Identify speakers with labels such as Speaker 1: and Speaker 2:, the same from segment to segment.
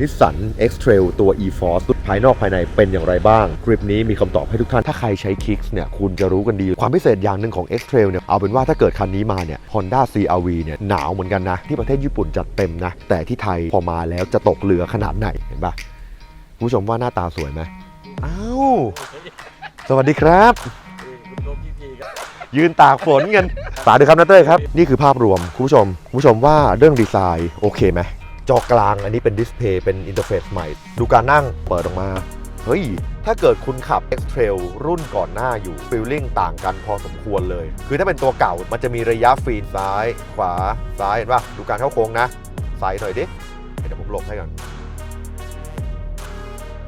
Speaker 1: นิสสัน X-Trail ตัว e-force ภายนอกภายในเป็นอย่างไรบ้าง คลิปนี้มีคำตอบให้ทุกท่าน ถ้าใครใช้ Kicks เนี่ย คุณจะรู้กันดี ความพิเศษอย่างหนึ่งของ X-Trail เนี่ย เอาเป็นว่าถ้าเกิดคันนี้มาเนี่ย Honda CRV เนี่ย หนาวเหมือนกันนะ ที่ประเทศญี่ปุ่นจัดเต็มนะ แต่ที่ไทยพอมาแล้วจะตกเรือขนาดไหน เห็นปะคุณผู้ชมว่าหน้าตาสวยไหมอ้าวสวัสดีครับ ยืนตากฝนกันสาธุครับนาเต้ยครับนี่คือภาพรวมคุณผู้ชมคุณผู้ชมว่าเรื่องดีไซน์โอเคไหม จอกลางอันนี้เป็นดิสเพย์เป็นอินเทอร์เฟซใหม่ ดูการนั่งเปิดออกมา เฮ้ย ถ้าเกิดคุณขับ X-Trail รุ่นก่อนหน้าอยู่ฟีลลิ่งต่างกันพอสมควรเลย คือถ้าเป็นตัวเก่ามันจะมีระยะฟีนซ้าย ขวาซ้ายเห็นป่ะดูการเข้าโค้งนะใส่หน่อยดิเดี๋ยวผมหลบให้ก่อน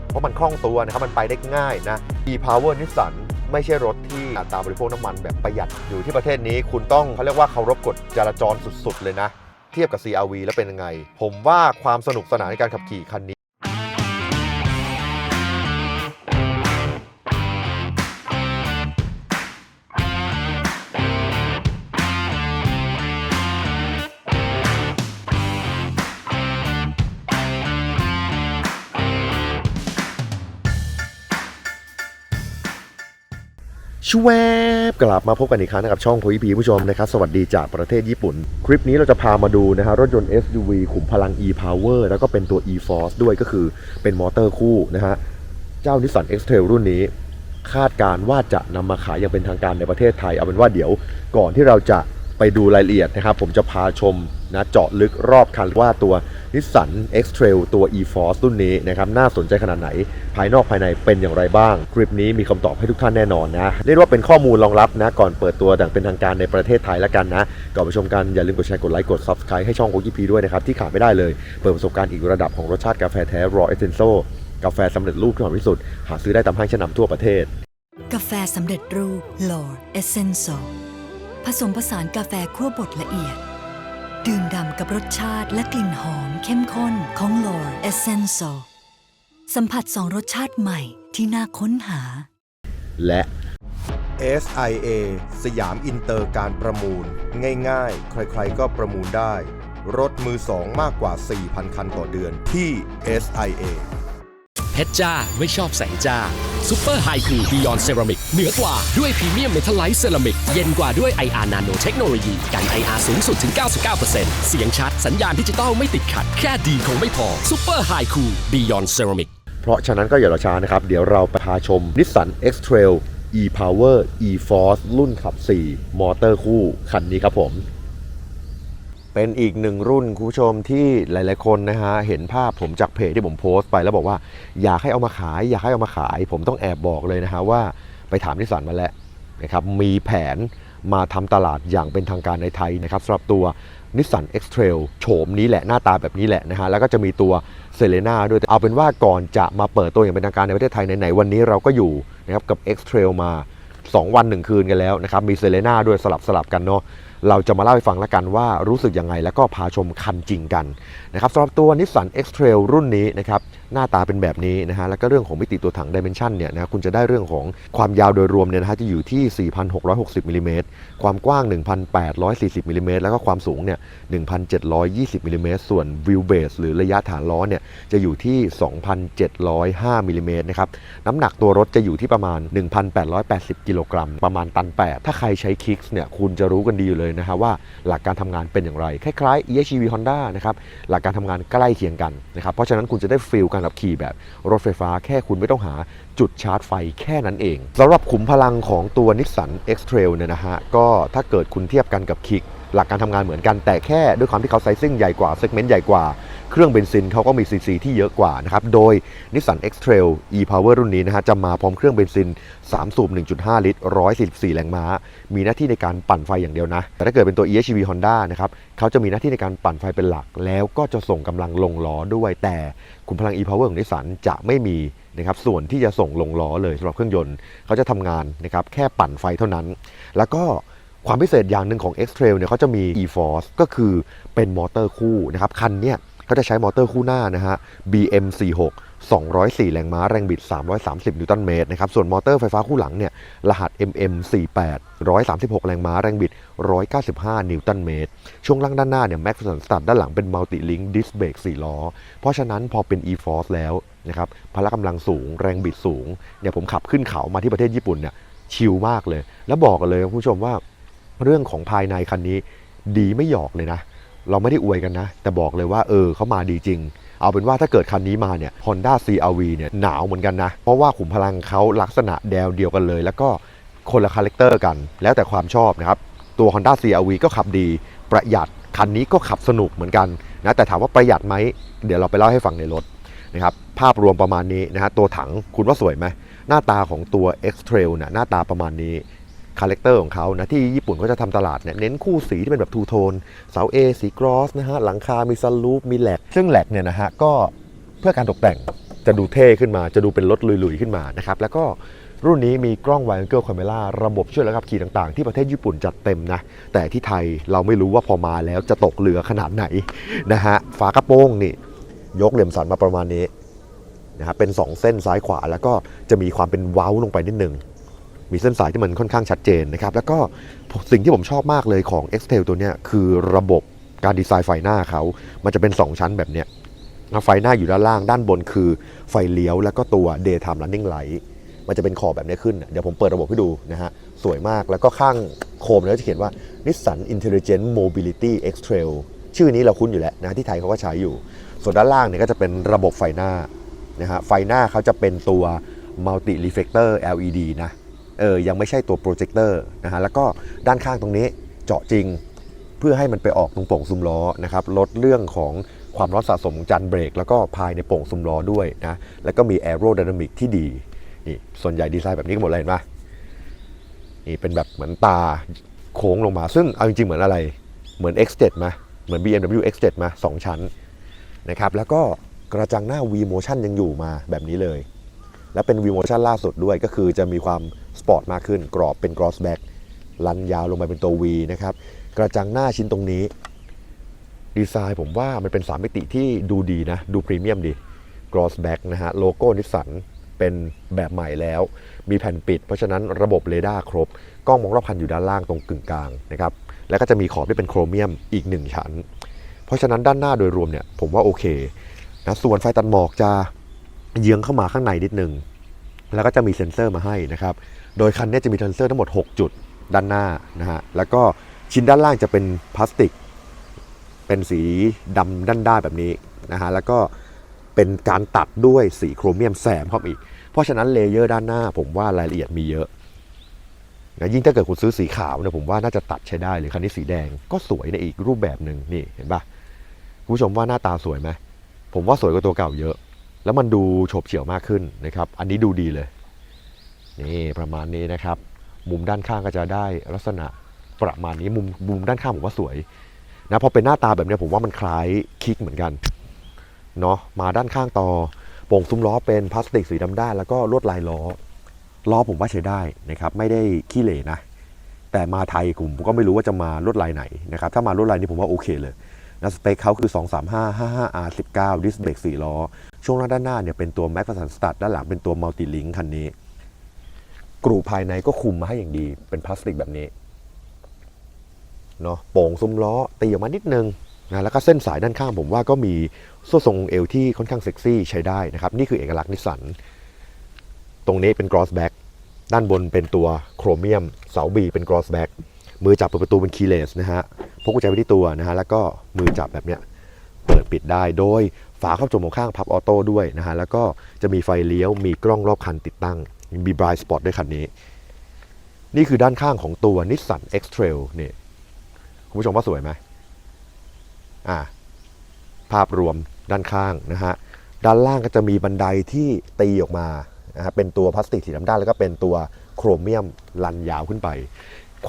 Speaker 1: เพราะมันคล่องตัวนะครับมันไปได้ง่ายนะ e-power Nissan ไม่ใช่รถที่อัตราบริโภคน้ำมันแบบประหยัดอยู่ที่ประเทศนี้ คุณต้องเขาเรียกว่าเคารพกฎจราจรสุด ๆ เลยนะ เทียบกับ CRV แล้วเป็นยังไง ผมว่าความสนุกสนานในการขับขี่คันนี้ ชวบกลับมาพบกันอีกครั้งนะครับ ช่องโพยพีผู้ชมนะครับ สวัสดีจากประเทศญี่ปุ่น คลิปนี้เราจะพามาดูนะฮะรถยนต์ SUV ขุมพลัง e-power แล้วก็เป็นตัว e-force ด้วยก็คือเป็นมอเตอร์คู่นะฮะ เจ้า Nissan X-Trail รุ่นนี้ คาดการว่าจะนำมาขายอย่างเป็นทางการในประเทศไทย เอาเป็นว่าเดี๋ยวก่อนที่เราจะไปดูรายละเอียดนะครับ ผมจะพาชม นะเจาะลึกรอบคันว่าตัว Nissan X-Trail ตัว e-force รุ่นนี้นะครับน่าสนใจขนาดไหน ภายนอกภายในเป็นอย่างไรบ้าง คลิปนี้มีคำตอบให้ทุกท่านแน่นอนนะเรียกว่าเป็นข้อมูลรองรับนะก่อนเปิดตัวอย่างเป็นทางการในประเทศไทยแล้วกันนะก่อนไปชมกันอย่าลืมกดแชร์กดไลค์กด Subscribe ให้ช่องโกกิพีด้วยนะครับที่ขาดไม่ได้เลย เปิดประสบการณ์อีกระดับของรสชาติกาแฟแท้ Raw Essential กาแฟสำเร็จรูปที่หอมที่สุด หาซื้อได้ตามห้างชั้นนำทั่วประเทศ
Speaker 2: กาแฟสำเร็จรูป Lord Essential ผสมผสานกาแฟคั่วบดละเอียด ดื่มด่ำกับรสชาติและกลิ่นหอมเข้มข้นของ Lord Essential สัมผัสสองรสชาติใหม่ที่น่าค้นหา
Speaker 1: และ SIA สยามอินเตอร์การประมูล ง่ายๆ ใครๆก็ประมูลได้ รถมือสองมากกว่า 4,000 คันต่อเดือนที่ SIA
Speaker 3: เพชรจ้าไม่ชอบแสงจ้าซูเปอร์ไฮคูบิยอนเซรามิกเหนือกว่าด้วยพรีเมียมเมทัลไลท์เซรามิกเย็นกว่าด้วย IR Nano เทคโนโลยีกัน IR สูงสุดถึง 99%เสียงชัดสัญญาณดิจิตอลไม่ติดขัด แค่ดีคงไม่พอซูเปอร์ไฮคูบิยอนเซรามิก
Speaker 1: เพราะฉะนั้นก็อย่ารอช้านะครับ เดี๋ยวเราไปพาชม Nissan X-Trail e-Power e-Force รุ่นขับ 4 มอเตอร์คู่คันนี้ครับผม เป็นอีกหนึ่งรุ่นคุณผู้ชมที่หลาย ๆ คนนะฮะเห็นภาพผมจากเพจที่ผมโพสต์ไปแล้วบอกว่าอยากให้เอามาขาย อยากให้เอามาขาย ผมต้องแอบบอกเลยนะฮะว่าไปถามนิสสันมาแล้วนะครับมีแผนมาทำตลาดอย่างเป็นทางการในไทยนะครับสำหรับตัว Nissan X-Trail โฉมนี้แหละหน้าตาแบบนี้แหละนะฮะแล้วก็จะมีตัวเซเลนาด้วยเอาเป็นว่าก่อนจะมาเปิดตัวอย่างเป็นทางการในประเทศไทยไหนๆวันนี้เราก็อยู่นะครับกับ X-Trail มา 2 วัน 1 คืนกันแล้วนะครับมีเซเลนาด้วยสลับสลับกันเนาะ เราจะมาเล่าให้ฟังแล้วกันว่ารู้สึกยังไง แล้วก็พาชมคันจริงกันนะครับสำหรับตัว Nissan X-Trail รุ่นนี้นะครับหน้าตาเป็นแบบนี้นะฮะแล้วก็เรื่องของมิติตัวถัง Dimension เนี่ยนะคุณจะได้เรื่องของความยาวโดยรวมเนี่ยนะฮะจะอยู่ที่ 4,660มิลลิเมตรความกว้าง 1,840มิลลิเมตรแล้วก็ความสูงเนี่ย1,720มิลลิเมตรส่วนวิวเบสหรือระยะฐานล้อเนี่ยจะอยู่ที่ 2,705มิลลิเมตรนะครับน้ำหนักตัวรถจะอยู่ที่ประมาณ 1,880กิโลกรัมประมาณตัน 8 ถ้าใครใช้ Kicks เนี่ยคุณจะรู้กันดีอยู่เลยนะฮะว่าหลักการทำงานเป็นอย่างไร คล้ายๆ EHEV Honda นะครับหลักการทำงานใกล้เคียงกันนะครับเพราะฉะนั้นคุณจะได้ฟีลการขับขี่แบบรถไฟฟ้าแค่คุณไม่ต้องหาจุดชาร์จไฟแค่นั้นเองสำหรับขุมพลังของตัว Nissan X-Trail เนี่ยนะฮะก็ถ้าเกิดคุณเทียบกันกับ Kick หลักการทำงานเหมือนกันแต่แค่ด้วยความที่เขาไซซิ่งใหญ่กว่าเซกเมนต์ใหญ่กว่า เครื่องเบนซินเขาก็มีซีซีที่เยอะกว่านะครับ โดย Nissan X-Trail e-Power รุ่นนี้นะฮะจะมาพร้อมเครื่องเบนซิน 3 สูบ 1.5 ลิตร 144 แรงม้า มีหน้าที่ในการปั่นไฟอย่างเดียวนะ แต่ถ้าเกิดเป็นตัว EHEV Honda นะครับเขาจะมีหน้าที่ในการปั่นไฟเป็นหลัก แล้วก็จะส่งกำลังลงล้อด้วย แต่ขุมพลัง e-Power ของ Nissan จะไม่มีนะครับส่วนที่จะส่งลงล้อเลยสำหรับเครื่องยนต์เขาจะทำงานนะครับแค่ปั่นไฟเท่านั้น แล้วก็ ความพิเศษอย่างหนึ่งของ X-Trail เนี่ยเขาจะมี e-Force ก็คือเป็นมอเตอร์คู่นะครับ คันเนี้ยก็จะใช้มอเตอร์คู่หน้านะฮะ BM46 204 แรงม้า แรงบิด 330 นิวตันเมตรนะครับ ส่วนมอเตอร์ไฟฟ้าคู่หลังเนี่ย รหัส MM48 136 แรงม้า แรงบิด 195 นิวตันเมตร ช่วงล่างด้านหน้าเนี่ยแม็กซ์สันสตัดด้านหลังเป็นมัลติลิง k ดิสเบรก4ล้อ เพราะฉะนั้นพอเป็น e-force แล้วนะครับ พละกำลังสูง แรงบิดสูง เนี่ยผมขับขึ้นเขามาที่ประเทศญี่ปุ่นเนี่ย ชิลมากเลย แล้วบอกกันเลยคุณผู้ชมว่า เรื่องของภายในคันนี้ดีไม่หยอกเลยนะ เราไม่ได้อวยกันนะ แต่บอกเลยว่าเออเขามาดีจริง เอาเป็นว่าถ้าเกิดคันนี้มาเนี่ย Honda CRV เนี่ยหนาวเหมือนกันนะ เพราะว่าขุมพลังเขาลักษณะแนวเดียวกันเลย แล้วก็คนละคาแรคเตอร์กัน แล้วแต่ความชอบนะครับ ตัว Honda CRV ก็ขับดีประหยัดคันนี้ก็ขับสนุกเหมือนกันนะแต่ถามว่าประหยัดไหมเดี๋ยวเราไปเล่าให้ฟังในรถนะครับภาพรวมประมาณนี้นะฮะตัวถังคุณว่าสวยไหมหน้าตาของตัว X-Trail เนี่ยหน้าตาประมาณนี้ คาแรคเตอร์ของเขานะที่ญี่ปุ่นก็จะทำตลาดเนี่ยเน้นคู่สีที่เป็นแบบทูโทนเสา A สีกรอสนะฮะหลังคา มีซันรูฟมีแหลก ซึ่งแหลกเนี่ยนะฮะก็เพื่อการตกแต่งจะดูเท่ขึ้นมาจะดูเป็นรถลุยๆขึ้นมานะครับแล้วก็รุ่นนี้มีกล้อง Wide Angle Camera ระบบช่วยเหลือขับขี่ต่างๆ ที่ประเทศญี่ปุ่นจัดเต็มนะ แต่ที่ไทยเราไม่รู้ว่าพอมาแล้วจะตกเรือขนาดไหนนะฮะฝากระโปรงนี่ ยกเหลี่ยมสันมาประมาณนี้นะครับเป็น 2 เส้นซ้ายขวาแล้วก็จะมีความเป็นเว้าลงไปนิดนึง มีเส้นสายที่มันค่อนข้างชัดเจนนะครับ แล้วก็สิ่งที่ผมชอบมากเลยของ x t a i l ตัวเนี้ยคือระบบการดีไซน์ไฟหน้าเขา มันจะเป็น 2 ชั้นแบบเนี้ยไฟหน้าอยู่ด้านล่าง ด้านบนคือไฟเลี้ยว แล้วก็ตัว daytime running light มันจะเป็นขอบแบบนี้ขึ้น เดี๋ยวผมเปิดระบบให้ดูนะฮะ สวยมาก แล้วก็ข้างโคมเนี่ยจะเขียนว่า Nissan Intelligent Mobility X Trail ชื่อนี้เราคุ้นอยู่แล้วนะที่ไทยเขาก็ใช้อยู่ ส่วนด้านล่างเนี่ยก็จะเป็นระบบไฟหน้านะฮะ ไฟหน้าเขาจะเป็นตัว Multi Reflector LED นะ เออยังไม่ใช่ตัวโปรเจคเตอร์นะฮะแล้วก็ด้านข้างตรงนี้เจาะจริง เพื่อให้มันไปออกตรงโป่งซุ้มล้อนะครับลดเรื่องของความร้อนสะสมของจานเบรก แล้วก็ภายในโป่งซุ้มล้อด้วยนะแล้วก็มีแอโร d y นามิกที่ดีนี่ส่วนใหญ่ดีไซน์แบบนี้กันหมดเลยเห็นปะนี่เป็นแบบเหมือนตาโค้งลงมา ซึ่งเอาจริงๆเหมือนอะไรเหมือน X7 ไหมเหมือน BMW X7 มาสองชั้นนะครับแล้วก็กระจังหน้า V Motion ยังอยู่มาแบบนี้เลย และเป็น V Motion ล่าสุดด้วยก็คือจะมีความสปอร์ตมากขึ้น กรอบเป็น cross back ลันยาวลงไปเป็นตัว V นะครับ กระจังหน้าชิ้นตรงนี้ ดีไซน์ผมว่ามันเป็น 3 มิติที่ดูดีนะ ดูพรีเมียมดี cross back นะฮะโลโก้นิสสันเป็นแบบใหม่แล้ว มีแผ่นปิด เพราะฉะนั้นระบบเรดาร์ครบ กล้องมองรอบคันอยู่ด้านล่างตรงกึ่งกลางนะครับแล้วก็จะมีขอบที่เป็นโครเมียมอีก 1 ชั้น เพราะฉะนั้นด้านหน้าโดยรวมเนี่ยผมว่าโอเคนะส่วนไฟตัดหมอกจะ เยื้องเข้ามาข้างในนิดนึง แล้วก็จะมีเซ็นเซอร์มาให้นะครับ โดยคันนี้จะมีเซ็นเซอร์ทั้งหมด 6 จุดด้านหน้านะฮะ แล้วก็ชิ้นด้านล่างจะเป็นพลาสติก เป็นสีดำด้านด้านแบบนี้นะฮะ แล้วก็เป็นการตัดด้วยสีโครเมียมแสมเข้ามาอีก เพราะฉะนั้นเลเยอร์ด้านหน้าผมว่ารายละเอียดมีเยอะนะยิ่งถ้าเกิดคุณซื้อสีขาวเนี่ยผมว่าน่าจะตัดใช้ได้เลยคันนี้สีแดงก็สวยในอีกรูปแบบหนึ่งนี่เห็นปะคุณผู้ชมว่าหน้าตาสวยไหมผมว่าสวยกว่าตัวเก่าเยอะ แล้วมันดูโฉบเฉี่ยวมากขึ้นนะครับ อันนี้ดูดีเลยนี่ประมาณนี้นะครับ มุมด้านข้างก็จะได้ลักษณะประมาณนี้มุมมุมด้านข้างผมว่าสวยนะพอเป็นหน้าตาแบบนี้ผมว่ามันคล้ายคิกเหมือนกันเนาะมาด้านข้างต่อโป่งซุ้มล้อเป็นพลาสติกสีดำด้านแล้วก็ลวดลายล้อล้อผมว่าใช้ได้นะครับ ไม่ได้ขี้เหร่นะแต่มาไทยผมก็ไม่รู้ว่าจะมาลวดลายไหนนะครับ ถ้ามาลวดลายนี้ผมว่าโอเคเลย นะสเปคเขาคือ 235 55 R19 ดิสเบรก4ล้อ ช่วงหน้าด้านหน้าเนี่ยเป็นตัว m a c p h e r s o n Stud ด้านหลังเป็นตัว Multi Link คันนี้ กรูภายในก็คุมมาให้อย่างดี เป็นพลาสติกแบบนี้เนาะโป่งซุ้มล้อตีออกมานิดนึงนะแล้วก็เส้นสายด้านข้างผมว่าก็มีส้นทรงเอวที่ค่อนข้างเซ็กซี่ใช้ได้นะครับ นี่คือเอกลักษณ์นิสสัน ตรงนี้เป็น cross back ด้านบนเป็นตัวโครเมียม เสาบีเป็น cross back มือจับเปิดประตูเป็น keyless นะฮะพกกุญแจไว้ที่ตัวนะฮะแล้วก็มือจับแบบเนี้ยเปิดปิดได้โดยฝาครอบจมูกข้างพับออโต้ด้วยนะฮะแล้วก็จะมีไฟเลี้ยวมีกล้องรอบคันติดตั้งมีบรายสปอตด้วยคันนี้ นี่คือด้านข้างของตัว Nissan X-Trail นี่คุณผู้ชมว่าสวยไหมอ่าภาพรวมด้านข้างนะฮะด้านล่างก็จะมีบันไดที่ตีออกมานะฮะเป็นตัวพลาสติกสีดำด้านแล้วก็เป็นตัวโครเมียมลันยาวขึ้นไป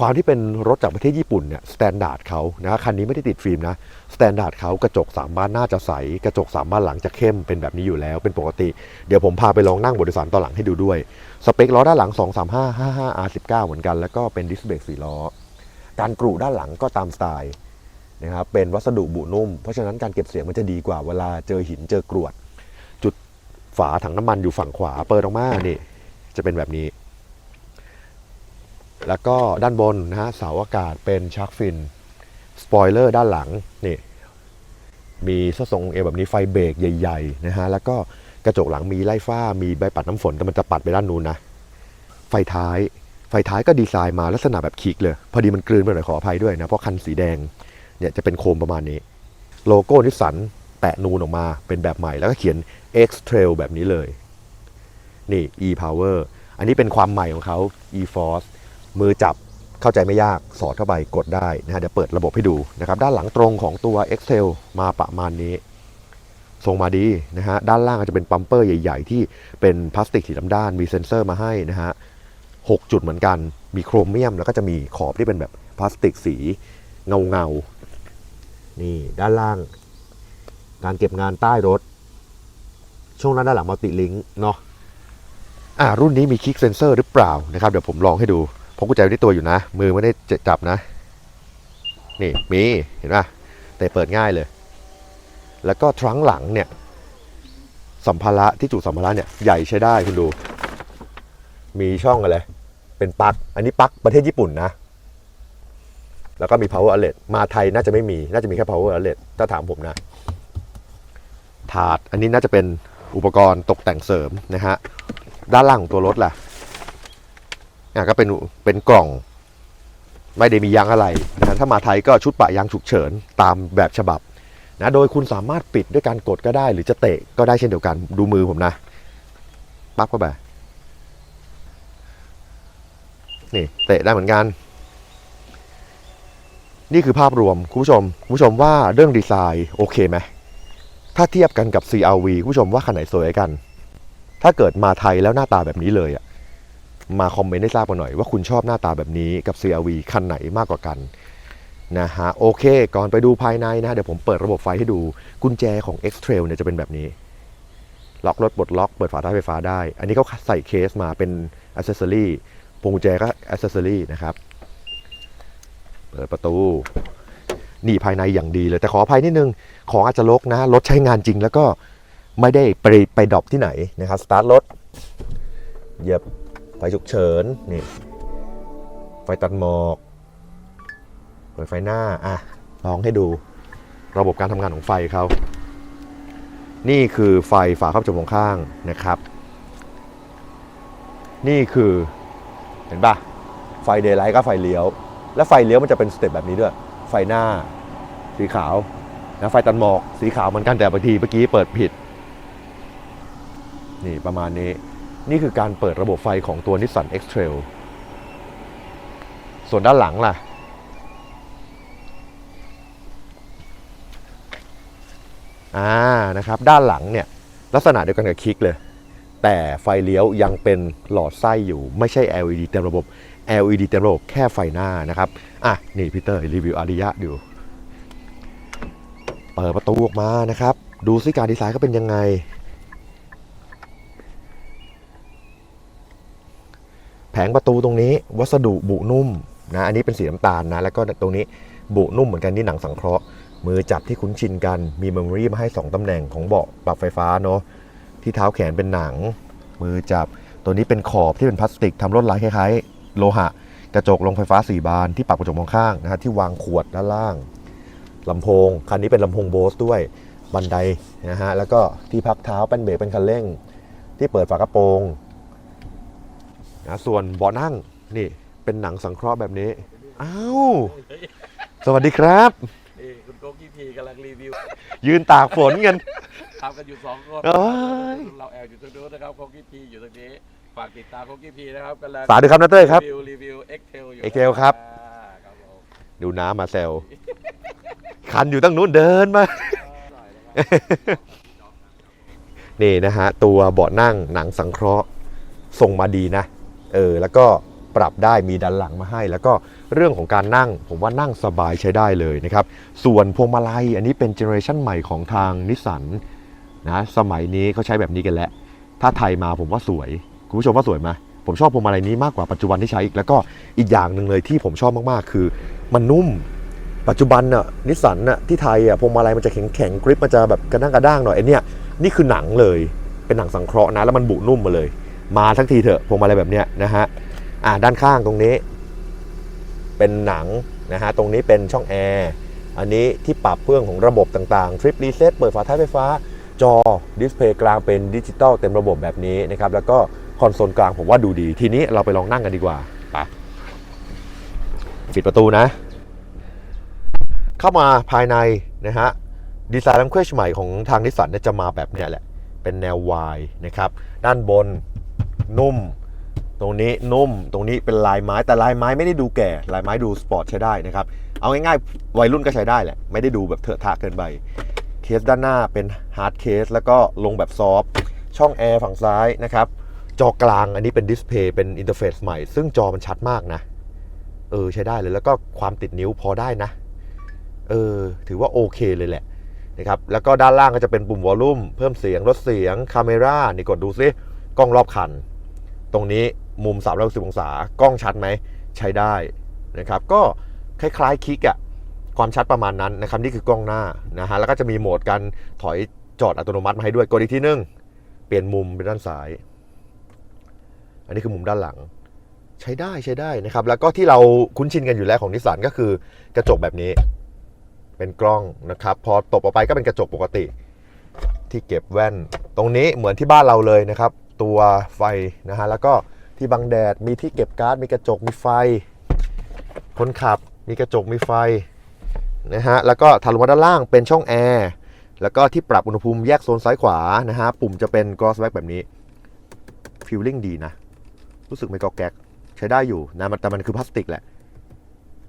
Speaker 1: ความที่เป็นรถจากประเทศญี่ปุ่นเนี่ยสแตนดาร์ดเขานะคันนี้ไม่ได้ติดฟิล์มนะสแตนดาร์ดเขากระจกสามบานหน้าจะใส กระจกสามบานหลังจะเข้มเป็นแบบนี้อยู่แล้วเป็นปกติ เดี๋ยวผมพาไปลองนั่งบนโดยสารตอนหลังให้ดูด้วย สเปคล้อด้านหลัง 235 55 R19 เหมือนกัน แล้วก็เป็นดิสเบรก4ล้อ การกรูด้านหลังก็ตามสไตล์นะครับเป็นวัสดุบุนุ่ม เพราะฉะนั้นการเก็บเสียงมันจะดีกว่าเวลาเจอหินเจอกรวด จุดฝาถังน้ำมันอยู่ฝั่งขวาเปิดออกมานี่จะเป็นแบบนี้ แล้วก็ด้านบนนะฮะเสาอากาศเป็นชาร์กฟินสปอยเลอร์ด้านหลังนี่มีเส้นทรงเอวแบบนี้ไฟเบรกใหญ่ๆนะฮะแล้วก็กระจกหลังมีไล่ฟ้ามีใบปัดน้ำฝนแต่มันจะปัดไปด้านนู้นนะไฟท้าย ไฟท้ายก็ดีไซน์มาลักษณะแบบคิกเลย พอดีมันกลืนไปหน่อยขออภัยด้วยนะ เพราะคันสีแดงเนี่ยจะเป็นโคมประมาณนี้ โลโก้นิสสันแปะนูนออกมาเป็นแบบใหม่แล้วก็เขียน X Trail แบบนี้เลย นี่ e power อันนี้เป็นความใหม่ของเขา e force มือจับเข้าใจไม่ยากสอดเข้าไปกดได้นะฮะเดี๋ยวเปิดระบบให้ดูนะครับ ด้านหลังตรงของตัว Excel มาประมาณนี้ทรงมาดีนะฮะด้านล่างจะเป็นปัมเปอร์ใหญ่ ๆ ที่เป็นพลาสติกสีดำด้านมีเซ็นเซอร์มาให้นะฮะหกจุดเหมือนกันมีโครเมียม แล้วก็จะมีขอบที่เป็นแบบพลาสติกสีเงาเงาๆนี่ด้านล่าง การเก็บงานใต้รถ ช่วงนั้นด้านหลังมัลติลิงก์เนาะอ่ารุ่นนี้มีคลิกเซนเซอร์หรือเปล่านะครับ เดี๋ยวผมลองให้ดู พกกุญแจไว้ที่ตัวอยู่นะ มือไม่ได้จับนะ นี่มีเห็นป่ะแต่เปิดง่ายเลย แล้วก็ทรังหลังเนี่ยสัมภาระที่จุสัมภาระเนี่ยใหญ่ใช้ได้คุณดู มีช่องอะไรเป็นปลั๊กอันนี้ปลั๊กประเทศญี่ปุ่นนะ แล้วก็มี power outlet มาไทยน่าจะไม่มี น่าจะมีแค่ power outlet ถ้าถามผมนะ ถาดอันนี้น่าจะเป็นอุปกรณ์ตกแต่งเสริมนะฮะ ด้านล่างของตัวรถล่ะ อะก็เป็นเป็นกล่อง ไม่ได้มียางอะไรนะถ้ามาไทยก็ชุดปะยางฉุกเฉินตามแบบฉบับนะโดยคุณสามารถปิดด้วยการกดก็ได้ หรือจะเตะก็ได้เช่นเดียวกัน ดูมือผมนะ ปั๊บเข้าไปนี่เตะได้เหมือนกัน นี่คือภาพรวมคุณผู้ชมคุณผู้ชมว่าเรื่องดีไซน์โอเคไหมถ้าเทียบกันกับ CRV คุณผู้ชมว่าคันไหนสวยกัน ถ้าเกิดมาไทยแล้วหน้าตาแบบนี้เลยอะ มาคอมเมนต์ให้ทราบกันหน่อย ว่าคุณชอบหน้าตาแบบนี้กับ CRV คันไหนมากกว่ากันนะฮะโอเค ก่อนไปดูภายในนะเดี๋ยวผมเปิดระบบไฟให้ดูกุญแจของ X Trail เนี่ยจะเป็นแบบนี้ ล็อกรถปลดล็อกเปิดฝาท้ายไฟฟ้าได้ อันนี้เขาใส่เคสมาเป็นอ c เซสซอรี่พวงกุญแจก็อ c เซสซอรี่นะครับ เปิดประตู นี่ภายในอย่างดีเลย แต่ขออภัยนิดนึง ของอาจจะลกนะ รถใช้งานจริงแล้วก็ไม่ได้ไปไปดรอปที่ไหนนะครับ สตาร์ทรถเหยียบ ไฟฉุกเฉินนี่ไฟตัดหมอกเปิดไฟหน้าอะลองให้ดูระบบการทำงานของไฟเขานี่คือไฟฝาครอบจมูกข้างนะครับ นี่คือเห็นปะไฟเดย์ไลท์ก็ไฟเลี้ยว และไฟเลี้ยวมันจะเป็นสเต็ปแบบนี้ด้วย ไฟหน้าสีขาวนะไฟตัดหมอกสีขาวเหมือนกันแต่บางทีเมื่อกี้เปิดผิด นี่ประมาณนี้ นี่คือการเปิดระบบไฟของตัว Nissan X-Trail ส่วนด้านหลังล่ะ อ่า นะครับ ด้านหลังเนี่ย ลักษณะเดียวกันกับคลิกเลย แต่ไฟเลี้ยวยังเป็นหลอดไส้อยู่ ไม่ใช่ LED เต็มระบบ LED เต็มระบบแค่ไฟหน้านะครับ อะ นี่พีเตอร์รีวิวอาริยะอยู่ เปิดประตูออกมานะครับ ดูซิการดีไซน์เขาเป็นยังไง แผ งประตูตรงนี้วัสดุบุนุ่มนะอันนี้เป็นสีน้ำตาลนะแล้วก็ตรงนี้บุนุ่มเหมือนกันนี่หนังสังเคราะห์ มือจับที่คุ้นชินกันมีเมมโมรีมาให้ 2ตำแหน่งของเบาะปรับไฟฟ้าเนาะที่เท้าแขนเป็นหนัง มือจับตัวนี้เป็นขอบที่เป็นพลาสติกทำลวดลายคล้ายๆ โลหะ กระจกลงไฟฟ้า4บานที่ปรับกระจกมองข้างนะฮะที่วางขวดด้านล่างลำโพง คันนี้เป็นลำโพงโบสด้วยบันไดนะฮะแล้วก็ที่พักเท้าเป็นเบรกเป็นคันเร่ง ที่เปิดฝากระโปรง นะส่วนเบาะนั่งนี่เป็นหนังสังเคราะห์แบบนี้อ้าวสวัสดีครับ
Speaker 4: นี่คุณโกกี้พีกำลังรีวิว
Speaker 1: ยืนตากฝนกัน
Speaker 4: ทำกันอยู่สองคน
Speaker 1: เอ้ย
Speaker 4: เราแอบอยู่ตรงนู้นนะครับโกกี้พีอยู่ตรงนี้ฝากติดตามโกกี้พีนะครับกำลัง
Speaker 1: สาธุครับนาเต้ยครับ
Speaker 4: รีวิวรีวิวเอ็กเทลอยู่
Speaker 1: Excel ครับ
Speaker 4: อ่าครับผม
Speaker 1: ดูน้ำมาแซวคันอยู่ตั้งนู้นเดินมา นี่นะฮะ ตัวเบาะนั่งหนังสังเคราะห์ส่งมาดีนะ เออแล้วก็ปรับได้มีดันหลังมาให้ แล้วก็เรื่องของการนั่งผมว่านั่งสบายใช้ได้เลยนะครับ ส่วนพวงมาลัยอันนี้เป็นเจเนอเรชันใหม่ของทางนิสสันนะสมัยนี้เขาใช้แบบนี้กันแล้วถ้าไทยมาผมว่าสวย คุณผู้ชมว่าสวยไหมผมชอบพวงมาลัยนี้มากกว่าปัจจุบันที่ใช้อีกแล้วก็อีกอย่างหนึ่งเลยที่ผมชอบมากๆ คือ มันนุ่มปัจจุบันน่ะนิสสันน่ะที่ไทยอะพวงมาลัยมันจะแข็งแข็งๆกริปมันจะแบบกระด้างกระด้างหน่อยไอเนี้ยนี่คือหนังเลยเป็นหนังสังเคราะห์นะแล้วมันบุนุ่มมาเลย มาทั้งทีเถอะพวงมาลัยแบบเนี้ยนะฮะอ่าด้านข้างตรงนี้ เป็นหนังนะฮะตรงนี้เป็นช่องแอร์อันนี้ที่ปรับเรื่องของระบบต่างๆทริปรีเซ็ตเปิดฝาท้ายไฟฟ้า จอดิสเพย์กลางเป็นดิจิตอลเต็มระบบแบบนี้นะครับแล้วก็คอนโซลกลางผมว่าดูดี ทีนี้เราไปลองนั่งกันดีกว่าไปปิดประตูนะ เข้ามาภายในนะฮะดีไซน์ลัมเคชใหม่ของทางนิสสันจะมาแบบเนี้ยแหละ เป็นแนว Y นะครับ ด้านบน นุ่ม ตรงนี้นุ่ม ตรงนี้เป็นลายไม้แต่ลายไม้ไม่ได้ดูแก่ ลายไม้ดูสปอร์ตใช้ได้นะครับ เอาง่ายๆ วัยรุ่นก็ใช้ได้แหละ ไม่ได้ดูแบบเถอะทะเกินไป เคสด้านหน้าเป็นฮาร์ดเคสแล้วก็ลงแบบซอฟช่องแอร์ฝั่งซ้ายนะครับ จอกลางอันนี้เป็นดิสเพย์เป็นอินเทอร์เฟซใหม่ ซึ่งจอมันชัดมากนะ เออใช้ได้เลยแล้วก็ความติดนิ้วพอได้นะ เออ ถือว่าโอเคเลยแหละนะครับแล้วก็ด้านล่างก็จะเป็นปุ่มวอลลุ่มเพิ่มเสียงลดเสียงคาเมรานี่กดดูซิกล้องรอบคัน ตรงนี้มุม 360 องศากล้องชัดไหมใช้ได้นะครับก็คล้ายๆคลิกอะความชัดประมาณนั้นนะครับนี่คือกล้องหน้านะฮะแล้วก็จะมีโหมดการถอยจอดอัตโนมัติมาให้ด้วยกดอีกทีนึงเปลี่ยนมุมเป็นด้านซ้าย อันนี้คือมุมด้านหลัง ใช้ได้ใช้ได้นะครับ แล้วก็ที่เราคุ้นชินกันอยู่แล้วของนิสสันก็คือกระจกแบบนี้ เป็นกล้องนะครับ พอตบออกไปก็เป็นกระจกปกติ ที่เก็บแว่น ตรงนี้เหมือนที่บ้านเราเลยนะครับ ตัวไฟนะฮะแล้วก็ที่บังแดดมีที่เก็บการ์ดมีกระจกมีไฟ คนขับมีกระจกมีไฟนะฮะแล้วก็ถัดลงมาด้านล่างเป็นช่องแอร์แล้วก็ที่ปรับอุณหภูมิแยกโซนซ้ายขวานะฮะปุ่มจะเป็น cross back แบบนี้ฟีลลิ่งดีนะ รู้สึกไม่กอกแก๊กใช้ได้อยู่นะมันแต่มันคือพลาสติกแหละ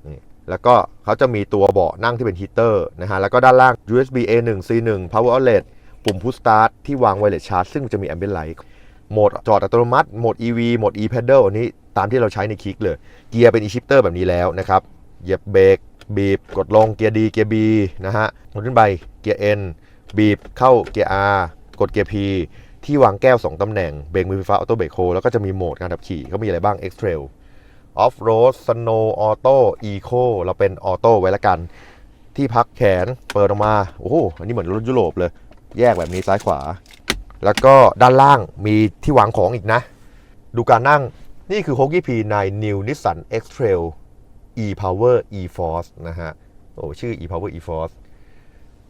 Speaker 1: นี่แล้วก็เขาจะมีตัวเบาะนั่งที่เป็นฮีตเตอร์นะฮะแล้วก็ด้านล่าง USB A1 C1 Power Outlet ปุ่ม Push Start ที่วาง Wireless Charge ซึ่งจะมี Ambient Light โหมดจอดอัตโนมัติ โหมด EV โหมด e-pedal อันนี้ตามที่เราใช้ในคลิกเลย เกียร์เป็น e-shifter แบบนี้แล้วนะครับเหยียบเบรกบีบ กดลงเกียร์ดีเกียร์ B นะฮะกดขึ้นไปเกียร์ N บีบเข้าเกียร์ R กดเกียร์ P ที่วางแก้ว 2 ตำแหน่ง เบรกมือไฟฟ้าออโต้เบรกโฮแล้วก็จะมีโหมดการขับขี่เขามีอะไรบ้าง X Trail Off Road Snow Auto Eco เราเป็นออโต้ไว้ละกัน ที่พักแขนเปิดออกมา โอ้โห อันนี้เหมือนรถยุโรปเลย แยกแบบนี้ซ้ายขวา แล้วก็ด้านล่างมีที่วางของอีกนะ ดูการนั่งนี่คือ h o g i P ใน New Nissan X-Trail e-Power e-Force นะฮะ โอ้ชื่อ e-Power e-Force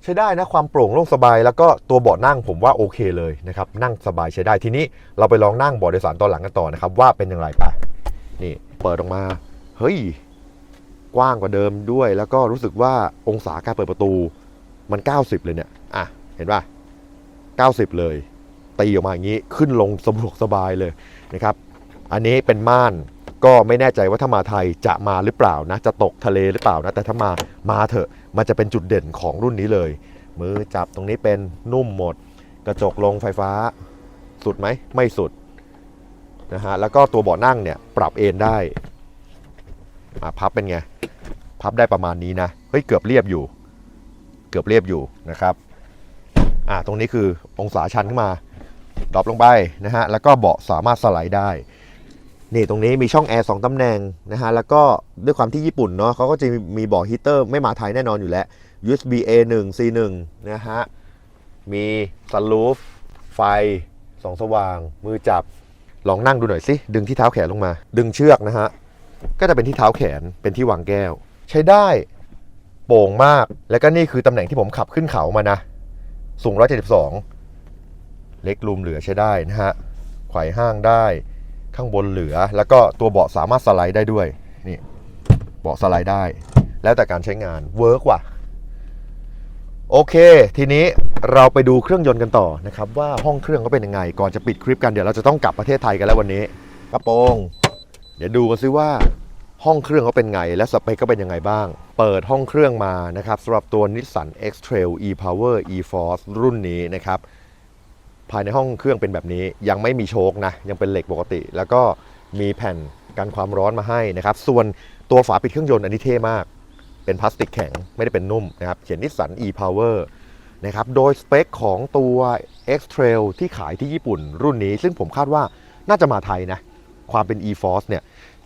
Speaker 1: ใช้ได้นะ ความโปร่งโล่งสบาย แล้วก็ตัวเบาะนั่งผมว่าโอเคเลยนะครับ นั่งสบายใช้ได้ทีนี้เราไปลองนั่งเบาะโดยสารตอนหลังกันต่อนะครับ ว่าเป็นอย่างไรไปนี่เปิดออกมา เฮ้ย กว้างกว่าเดิมด้วย แล้วก็รู้สึกว่าองศาการเปิดประตูมัน 90 เลยเนี่ย อะ เห็นป่ะ 90 เลย ตีออกมาอย่างนี้ขึ้นลงสะดวกสบายเลยนะครับ อันนี้เป็นม่านก็ไม่แน่ใจว่าถ้ามาไทยจะมาหรือเปล่านะ จะตกทะเลหรือเปล่านะ แต่ถ้ามามาเถอะ มันจะเป็นจุดเด่นของรุ่นนี้เลย มือจับตรงนี้เป็นนุ่มหมด กระจกลงไฟฟ้า สุดไหม ไม่สุดนะฮะแล้วก็ตัวเบาะนั่งเนี่ยปรับเอนได้อะพับเป็นไง พับได้ประมาณนี้นะเฮ้ยเกือบเรียบอยู่ เกือบเรียบอยู่นะครับอ่าตรงนี้คือองศาชันขึ้นมา ดรอปลงไปนะฮะแล้วก็เบาะสามารถสไลด์ได้นี่ตรงนี้มีช่องแอร์สองตำแหน่งนะฮะแล้วก็ด้วยความที่ญี่ปุ่นเนาะเขาก็จะมีเบาะฮีเตอร์ไม่มาไทยแน่นอนอยู่แล้ว USB A1 C1 นะฮะมีซันรูฟไฟสองสว่าง มือจับลองนั่งดูหน่อยสิดึงที่เท้าแขนลงมา ดึงเชือกนะฮะก็จะเป็นที่เท้าแขนเป็นที่วางแก้ว ใช้ได้โป่งมาก แล้วก็นี่คือตำแหน่งที่ผมขับขึ้นเขามานะ สูง 172 เล็กรูมเหลือใช้ได้นะฮะไขว่ห้างได้ข้างบนเหลือ แล้วก็ตัวเบาะสามารถสไลด์ได้ด้วยนี่เบาะสไลด์ได้ แล้วแต่การใช้งานเวิร์กว่ะโอเค ทีนี้เราไปดูเครื่องยนต์กันต่อนะครับ ว่าห้องเครื่องเขาเป็นยังไง ก่อนจะปิดคลิปกันเดี๋ยวเราจะต้องกลับประเทศไทยกันแล้ววันนี้กระโปรงเดี๋ยวดูกันซิว่าห้องเครื่องเขาเป็นไง และสเปคก็เป็นยังไงบ้าง เปิดห้องเครื่องมานะครับสำหรับตัว Nissan X-Trail e-Power e-Force รุ่นนี้นะครับ ภายในห้องเครื่องเป็นแบบนี้ ยังไม่มีโชคนะ ยังเป็นเหล็กปกติ แล้วก็มีแผ่นกันความร้อนมาให้นะครับ ส่วนตัวฝาปิดเครื่องยนต์อันนี้เท่มาก เป็นพลาสติกแข็งไม่ได้เป็นนุ่มนะครับ เขียนนิสสัน e-power นะครับ โดยสเปคของตัว X-Trail ที่ขายที่ญี่ปุ่นรุ่นนี้ ซึ่งผมคาดว่าน่าจะมาไทยนะ ความเป็น e-force เนี่ย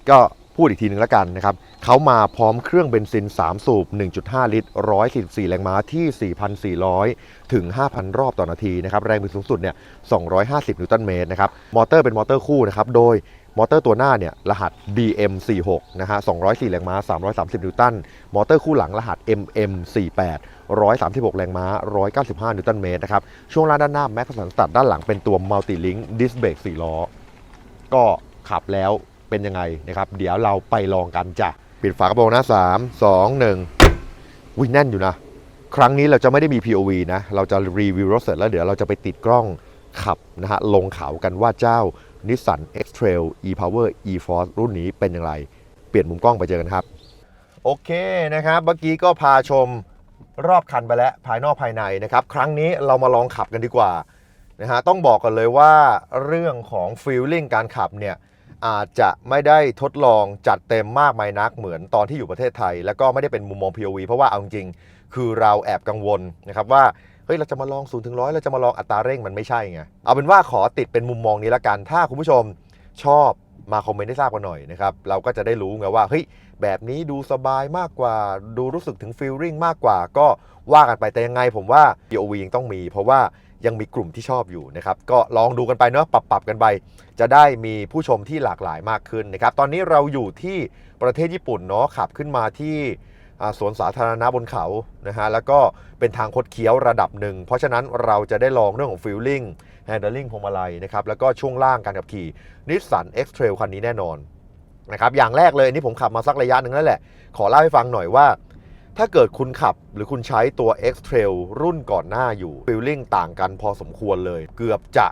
Speaker 1: ก็ พูดอีกทีหนึ่งแล้วกันนะครับเขามาพร้อมเครื่องเบนซิน 3 สูบ 1.5 ลิตร 144 แรงม้าที่ 4,400 ถึง 5,000 รอบต่อนาทีนะครับ แรงบิดสูงสุดเนี่ย 250 นิวตันเมตรนะครับ มอเตอร์เป็นมอเตอร์คู่นะครับ โดยมอเตอร์ตัวหน้าเนี่ยรหัส DM46 นะฮะ 204 แรงม้า 330 นิวตัน มอเตอร์คู่หลังรหัส MM48 136 แรงม้า 195 นิวตันเมตรนะครับ ช่วงล่างด้านหน้าแม็กซ์สันสตัดด้านหลังเป็นตัวมัลติลิงค์ดิสเบรก4ล้อ ก็ขับแล้ว เป็นยังไงนะครับ เดี๋ยวเราไปลองกันจ้ะปิดฝากระโปรงนะ3 2 1วิ่งแน่นอยู่นะ ครั้งนี้เราจะไม่ได้มี POV นะ เราจะรีวิวรถเสร็จแล้วเดี๋ยวเราจะไปติดกล้องขับนะฮะลงเขากันว่าเจ้า Nissan X-Trail e-Power e-Force รุ่นนี้เป็นอย่างไร เปลี่ยนมุมกล้องไปเจอกันครับ โอเคนะครับ เมื่อกี้ก็พาชมรอบคันไปแล้วภายนอกภายในนะครับ ครั้งนี้เรามาลองขับกันดีกว่านะฮะต้องบอกกันเลยว่าเรื่องของฟีลลิ่งการขับเนี่ย อาจจะไม่ได้ทดลองจัดเต็มมากมายนักเหมือนตอนที่อยู่ประเทศไทย แล้วก็ไม่ได้เป็นมุมมอง POV เพราะว่าเอาจริงคือเราแอบกังวลนะครับว่าเฮ้ยเราจะมาลอง0ูนถึงร้อยเราจะมาลองอัตราเร่งมันไม่ใช่ไงเอาเป็นว่าขอติดเป็นมุมมองนี้ละกัน ถ้าคุณผู้ชมชอบมาคอมเมนต์ให้ทราบกันหน่อยนะครับเราก็จะได้รู้ไงว่าเฮ้ยแบบนี้ดูสบายมากกว่า ดูรู้สึกถึงฟีลลิ่งมากกว่า ก็ว่ากันไปแต่ยังไงผมว่า POV ยังต้องมี เพราะว่า ยังมีกลุ่มที่ชอบอยู่นะครับ ก็ลองดูกันไปเนาะปรับปรับกันไป จะได้มีผู้ชมที่หลากหลายมากขึ้นนะครับ ตอนนี้เราอยู่ที่ประเทศญี่ปุ่นเนาะขับขึ้นมาที่สวนสาธารณะบนเขานะฮะแล้วก็เป็นทางคดเคี้ยวระดับหนึ่ง เพราะฉะนั้นเราจะได้ลองเรื่องของฟิลลิ่งแฮนด์ลิงพวงมาลัยนะครับแล้วก็ช่วงล่างการขับขี่นิสสัน X-Trail คันนี้แน่นอนนะครับอย่างแรกเลยอันนี่ผมขับมาสักระยะหนึ่งแล้วแหละ ขอเล่าให้ฟังหน่อยว่า ถ้าเกิดคุณขับหรือคุณใช้ตัว X-Trail รุ่นก่อนหน้าอยู่ฟีลลิ่งต่างกันพอสมควรเลย เกือบจะ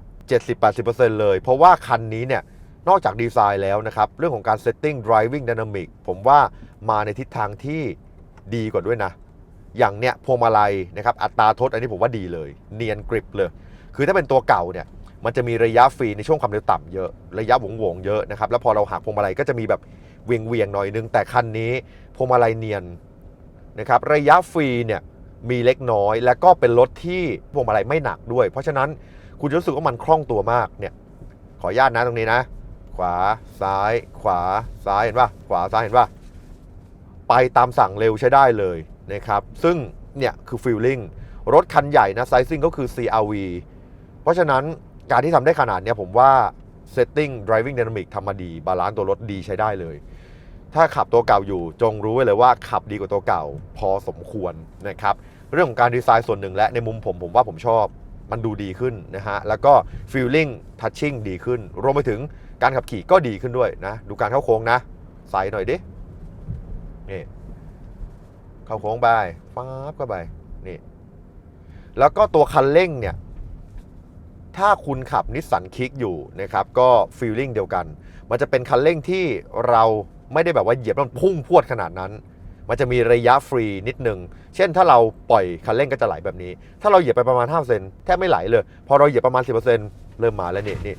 Speaker 1: 70-80%เลย เพราะว่าคันนี้เนี่ยนอกจากดีไซน์แล้วนะครับ เรื่องของการ setting driving dynamic ผมว่ามาในทิศทางที่ดีกว่าด้วยนะ อย่างเนี้ยพวงมาลัยนะครับ อัตราทดอันนี้ผมว่าดีเลย เนียนกริบเลย คือถ้าเป็นตัวเก่าเนี่ย มันจะมีระยะฟรีในช่วงความเร็วต่ำเยอะ ระยะหวงหวงๆเยอะนะครับ แล้วพอเราหักพวงมาลัยก็จะมีแบบเวียงเวียงๆหน่อยนึง แต่คันนี้พวงมาลัยเนียน นะครับระยะฟรีเนี่ยมีเล็กน้อย แล้วก็เป็นรถที่พวงมาลัยไม่หนักด้วย เพราะฉะนั้นคุณจะรู้สึกว่ามันคล่องตัวมากเนี่ยขออนุญาตนะตรงนี้นะ ขวาซ้าย ขวาซ้ายเห็นป่ะขวาซ้ายเห็นป่ะไปตามสั่งเร็วใช้ได้เลยนะครับซึ่งเนี่ยคือฟีลลิ่งรถคันใหญ่นะไซซิ่งก็คือ CRV เพราะฉะนั้นการที่ทำได้ขนาดเนี้ยผมว่า setting driving dynamic ทำมาดี บาลานซ์ตัวรถดีใช้ได้เลย ถ้าขับตัวเก่าอยู่จงรู้ไว้เลยว่าขับดีกว่าตัวเก่าพอสมควรนะครับเรื่องของการดีไซน์ส่วนหนึ่งและในมุมผมผมว่าผมชอบมันดูดีขึ้นนะฮะแล้วก็ feeling touching ดีขึ้น รวมไปถึงการขับขี่ก็ดีขึ้นด้วยนะ ดูการเข้าโค้งนะ ใส่หน่อยดินี่เข้าโค้งไปฟ้าบเข้าไปนี่แล้วก็ตัวคันเร่งเนี่ยถ้าคุณขับนิสสันคิกอยู่นะครับก็ฟีลลิ่งเดียวกัน มันจะเป็นคันเร่งที่เรา ไม่ได้แบบว่าเหยียบแล้วมันพุ่งพวดขนาดนั้น มันจะมีระยะฟรีนิดนึง เช่นถ้าเราปล่อยคันเร่งก็จะไหลแบบนี้ ถ้าเราเหยียบไปประมาณ5%เซนแทบไม่ไหลเลย พอเราเหยียบประมาณ 10%เริ่มมาแล้วนี่นี่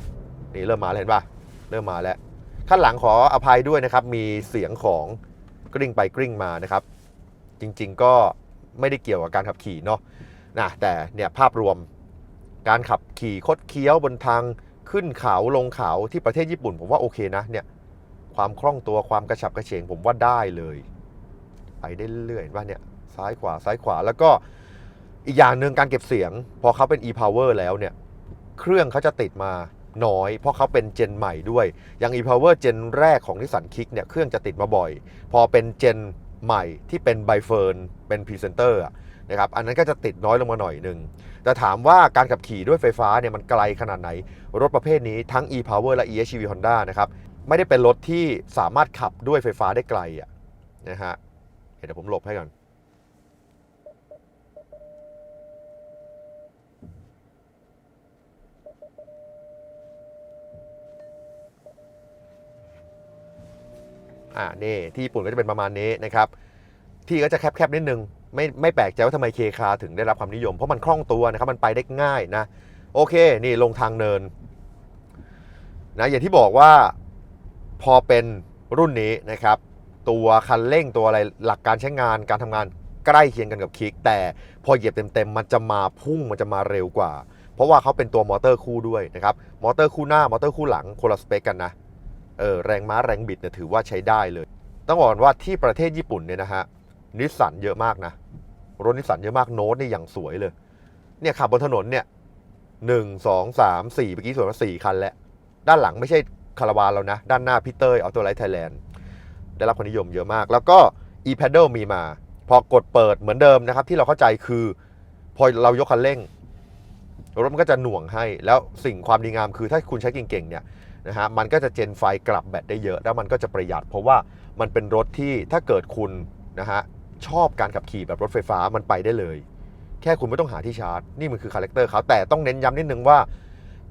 Speaker 1: นี่เริ่มมาแล้วเห็นปะเริ่มมาแล้วข้างหลังขออภัยด้วยนะครับมีเสียงของกริ้งไปกริ้งมานะครับ จริงๆก็ไม่ได้เกี่ยวกับการขับขี่เนาะนะแต่เนี่ยภาพรวมการขับขี่คดเคี้ยวบนทางขึ้นเขาลงเขาที่ประเทศญี่ปุ่น ผมว่าโอเคนะเนี่ย ความคล่องตัวความกระฉับกระเฉงผมว่าได้เลยไปได้เรื่อยๆเห็นว่าเนี่ยซ้ายขวาซ้ายขวาแล้วก็อีกอย่างหนึ่งการเก็บเสียง พอเขาเป็น e-power แล้วเนี่ย เครื่องเขาจะติดมาน้อย เพราะเขาเป็นเจนใหม่ด้วย อย่าง e-power เจนแรกของนิสสันคิกเนี่ยเครื่องจะติดมาบ่อย พอเป็นเจนใหม่ที่เป็นไบเฟิร์นเป็นพรีเซนเตอร์นะครับอันนั้นก็จะติดน้อยลงมาหน่อยหนึ่งแต่ถามว่าการขับขี่ด้วยไฟฟ้าเนี่ยมันไกลขนาดไหน รถประเภทนี้ทั้ง e-power และ e-hv Honda นะครับ ไม่ได้เป็นรถที่สามารถขับด้วยไฟฟ้าได้ไกลอะนะฮะเดี๋ยวผมหลบให้ก่อนอ่านี่ที่ญี่ปุ่นก็จะเป็นประมาณนี้นะครับ ที่ก็จะแคบๆนิดนึง ไม่ไม่แปลกใจว่าทำไมเคคาถึงได้รับความนิยม เพราะมันคล่องตัวนะครับ มันไปได้ง่ายนะ โอเค นี่ลงทางเนินนะอย่างที่บอกว่า พอเป็นรุ่นนี้นะครับ ตัวคันเร่งตัวอะไรหลักการใช้งานการทำงานใกล้เคียงกันกับคิก แต่พอเหยียบเต็มๆมันจะมาพุ่งมันจะมาเร็วกว่า เพราะว่าเขาเป็นตัวมอเตอร์คู่ด้วยนะครับมอเตอร์คู่หน้ามอเตอร์คู่หลังคนละสเปคกันนะเออแรงม้าแรงบิดเนี่ยถือว่าใช้ได้เลย ต้องบอกว่าที่ประเทศญี่ปุ่นเนี่ยนะฮะนิสสันเยอะมากนะรถนิสสันเยอะมากโน้ตนี่อย่างสวยเลยเนี่ยขับบนถนนเนี่ยหนึ่งสองสามสี่เมื่อกี้ส่วนมาสี่คันแล้วด้านหลังไม่ใช่ คาราวานแล้วนะ ด้านหน้าพี่เตอร์ออโตไลท์ไทยแลนด์ได้รับความนิยมเยอะมาก แล้วก็ e p a d d l มีมา พอกดเปิดเหมือนเดิมนะครับ ที่เราเข้าใจคือ พอเรายกคันเร่งรถมันก็จะหน่วงให้ แล้วสิ่งความดีงามคือถ้าคุณใช้เก่งๆเนี่ยนะฮะมันก็จะเจนไฟกลับแบตได้เยอะ แล้วมันก็จะประหยัด เพราะว่ามันเป็นรถที่ถ้าเกิดคุณนะฮะชอบการขับขี่แบบรถไฟฟ้ามันไปได้เลย แค่คุณไม่ต้องหาที่ชาร์จ นี่มันคือคาแรคเตอร์เขาแต่ต้องเน้นย้ำนิดนึงว่า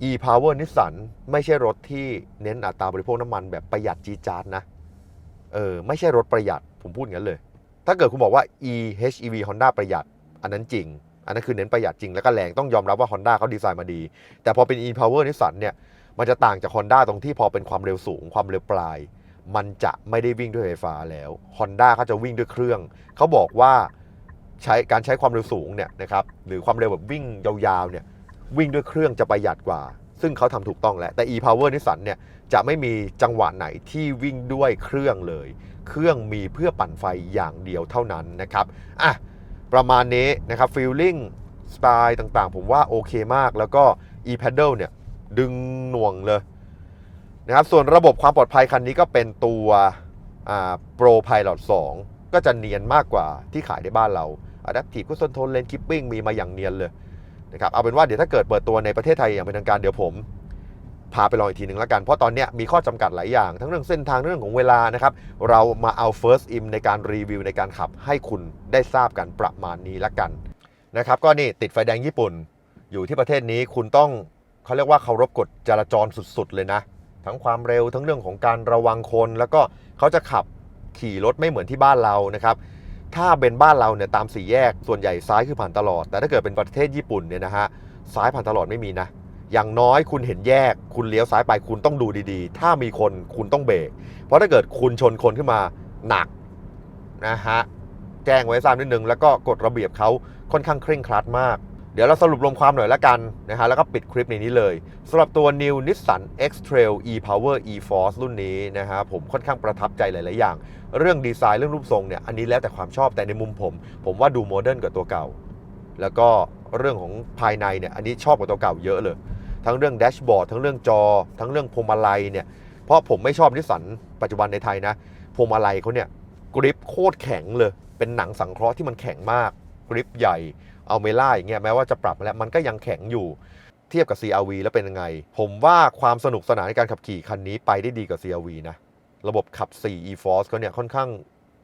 Speaker 1: e-power Nissan ไม่ใช่รถที่เน้นอัตราบริโภคน้ำมันแบบประหยัดจีจาร์ดนะ เออ ไม่ใช่รถประหยัด ผมพูดอย่างนั้นเลย ถ้าเกิดคุณบอกว่า e-HEV Honda ประหยัด อันนั้นจริง อันนั้นคือเน้นประหยัดจริงแล้วก็แรงต้องยอมรับว่า Honda เขาดีไซน์มาดี แต่พอเป็น e-power Nissan เนี่ย มันจะต่างจาก Honda ตรงที่พอเป็นความเร็วสูง ความเร็วปลาย มันจะไม่ได้วิ่งด้วยไฟฟ้าแล้ว Honda เขาจะวิ่งด้วยเครื่อง เขาบอกว่าใช้การใช้ความเร็วสูงเนี่ยนะครับ หรือความเร็วแบบวิ่งยาวๆเนี่ย วิ่งด้วยเครื่องจะประหยัดกว่า ซึ่งเขาทำถูกต้องแล้วแต่ e-power Nissan เนี่ยจะไม่มีจังหวะไหนที่วิ่งด้วยเครื่องเลย เครื่องมีเพื่อปั่นไฟอย่างเดียวเท่านั้นนะครับอะประมาณนี้นะครับฟีลลิ่งสไตล์ต่างๆ ผมว่าโอเคมาก แล้วก็ e-pedal เนี่ยดึงหน่วงเลยนะครับส่วนระบบความปลอดภัยคันนี้ก็เป็นตัวอ่า Pro Pilot 2ก็จะเนียนมากกว่าที่ขายในบ้านเรา Adaptive Cruise Control Lane Keeping มีมาอย่างเนียนเลย นะครับเอาเป็นว่าเดี๋ยวถ้าเกิดเปิดตัวในประเทศไทยอย่างเป็นทางการเดี๋ยวผม พาไปลองอีกทีหนึ่งแล้วกันเพราะตอนนี้มีข้อจำกัดหลายอย่าง ทั้งเรื่องเส้นทางเรื่องของเวลานะครับเรามาเอา first im ในการรีวิวในการขับให้คุณได้ทราบกันประมาณนี้ละกันนะครับก็นี่ติดไฟแดงญี่ปุ่น อยู่ที่ประเทศนี้คุณต้องเขาเรียกว่าเคารพกฎจราจรสุดๆ เลยนะ ทั้งความเร็วทั้งเรื่องของการระวังคน แล้วก็เขาจะขับขี่รถไม่เหมือนที่บ้านเรานะครับ ถ้าเป็นบ้านเราเนี่ยตามสี่แยกส่วนใหญ่ซ้ายคือผ่านตลอด แต่ถ้าเกิดเป็นประเทศญี่ปุ่นเนี่ยนะฮะซ้ายผ่านตลอดไม่มีนะ อย่างน้อยคุณเห็นแยก คุณเลี้ยวซ้ายไปคุณต้องดูดีๆ ถ้ามีคนคุณต้องเบรกเพราะถ้าเกิดคุณชนคนขึ้นมาหนักนะฮะแจ้งไว้ทราบนิดนึงแล้วก็กฎระเบียบเขาค่อนข้างเคร่งครัดมาก เดี๋ยวเราสรุปรวมความหน่อยละกันนะฮะแล้วก็ปิดคลิปในนี้เลยสำหรับตัว New Nissan X-Trail e-Power e-Force รุ่นนี้นะฮะผมค่อนข้างประทับใจหลาย ๆ อย่าง เรื่องดีไซน์เรื่องรูปทรงเนี่ยอันนี้แล้วแต่ความชอบแต่ในมุมผม ผมว่าดูโมเดิร์นกว่าตัวเก่า แล้วก็เรื่องของภายในเนี่ยอันนี้ชอบกว่าตัวเก่าเยอะเลย ทั้งเรื่องแดชบอร์ดทั้งเรื่องจอ ทั้งเรื่องพวงมาลัยเนี่ยเพราะผมไม่ชอบนิสสันปัจจุบันในไทยนะพวงมาลัยเขาเนี่ยกริปโคตรแข็งเลย เป็นหนังสังเคราะห์ที่มันแข็งมากกริปใหญ่เอาเมล่าอย่างเงี้ยแม้ว่าจะปรับมาแล้วมันก็ยังแข็งอยู่เทียบกับ CRV แล้วเป็นยังไง ผมว่าความสนุกสนานในการขับขี่คันนี้ไปได้ดีกว่า CRV นะ ระบบขับ 4 e-force เขาเนี่ยค่อนข้าง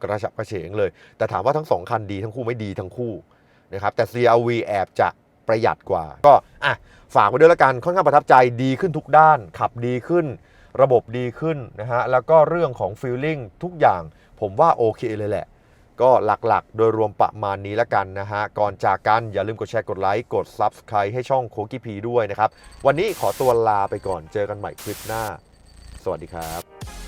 Speaker 1: กระฉับกระเฉงเลย แต่ถามว่าทั้ง 2 คันดีทั้งคู่ไม่ดีทั้งคู่นะครับแต่ CRV แอบจะประหยัดกว่า ก็อะฝากไว้ด้วยละกันค่อนข้างประทับใจดีขึ้นทุกด้าน ขับดีขึ้น ระบบดีขึ้นนะฮะแล้วก็เรื่องของ feeling ทุกอย่างผมว่าโอเคเลยแหละ ก็หลักๆ โดยรวมประมาณนี้ละกันนะฮะ ก่อนจากกันอย่าลืมกดแชร์กดไลค์กด Subscribe ให้ช่องโคกิพีด้วยนะครับ วันนี้ขอตัวลาไปก่อนเจอกันใหม่คลิปหน้า สวัสดีครับ